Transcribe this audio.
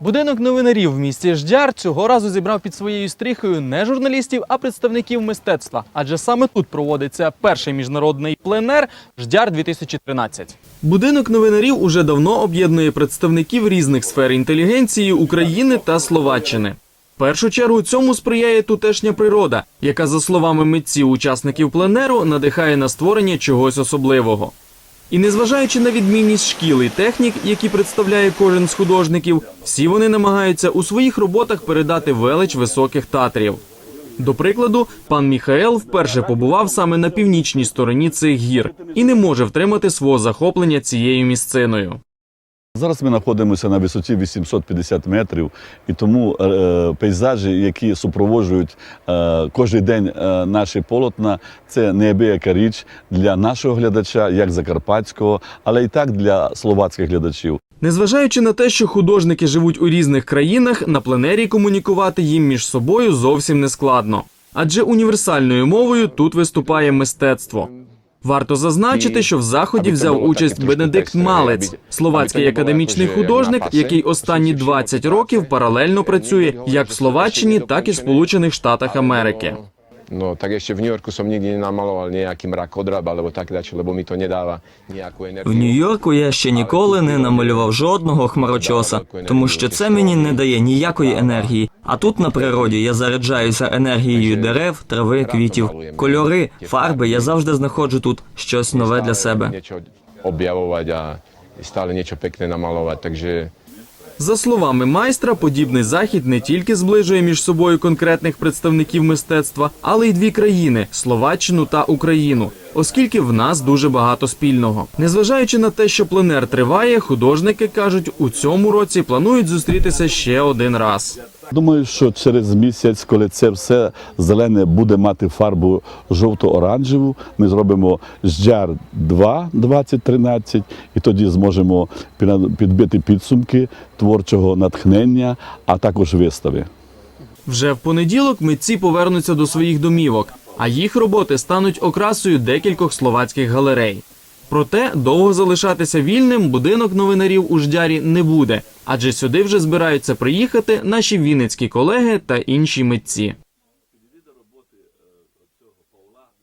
Будинок новинарів в місті Ждяр цього разу зібрав під своєю стріхою не журналістів, а представників мистецтва. Адже саме тут проводиться перший міжнародний пленер Ждяр 2013. Будинок новинарів уже давно об'єднує представників різних сфер інтелігенції України та Словаччини. В першу чергу цьому сприяє тутешня природа, яка, за словами митців учасників пленеру, надихає на створення чогось особливого. І незважаючи на відмінність шкіл і технік, які представляє кожен з художників, всі вони намагаються у своїх роботах передати велич високих татрів. До прикладу, пан Міхаел вперше побував саме на північній стороні цих гір і не може втримати свого захоплення цією місциною. Зараз ми знаходимося на висоті 850 метрів, і тому е, пейзажі, які супроводжують е, кожен день е, наші полотна, це неабияка річ для нашого глядача, як закарпатського, але і так для словацьких глядачів. Незважаючи на те, що художники живуть у різних країнах, на пленері комунікувати їм між собою зовсім не складно. Адже універсальною мовою тут виступає мистецтво. Варто зазначити, що в заході взяв участь Бенедикт Малець, словацький академічний художник, який останні 20 років паралельно працює як в Словаччині, так і в Сполучених Штатах Америки. No tak ešte v New Yorku som nikdy nenamaloval nejaký mrak odrab alebo tak dačo, lebo mi to nedáva nejakú energiu. В Нью-Йорку я ще ніколи не намалював жодного хмарочоса, тому що це мені не дає ніякої енергії. А тут на природі я заряджаюся енергією дерев, трави, квітів, кольори, фарби. Я завжди знаходжу тут щось нове для себе. Objavovať a stále niečo pekné namalovať, takže За словами майстра, подібний захід не тільки зближує між собою конкретних представників мистецтва, але й дві країни Словаччину та Україну, оскільки в нас дуже багато спільного. Незважаючи на те, що пленер триває, художники кажуть, у цьому році планують зустрітися ще один раз. Думаю, що через місяць, коли це все зелене буде мати фарбу жовто-оранжеву, ми зробимо ждяр 2 2013 і тоді зможемо підбити підсумки творчого натхнення, а також вистави. Вже в понеділок митці повернуться до своїх домівок, а їх роботи стануть окрасою декількох словацьких галерей. Проте довго залишатися вільним будинок новинарів у Ждярі не буде, адже сюди вже збираються приїхати наші вінницькі колеги та інші митці.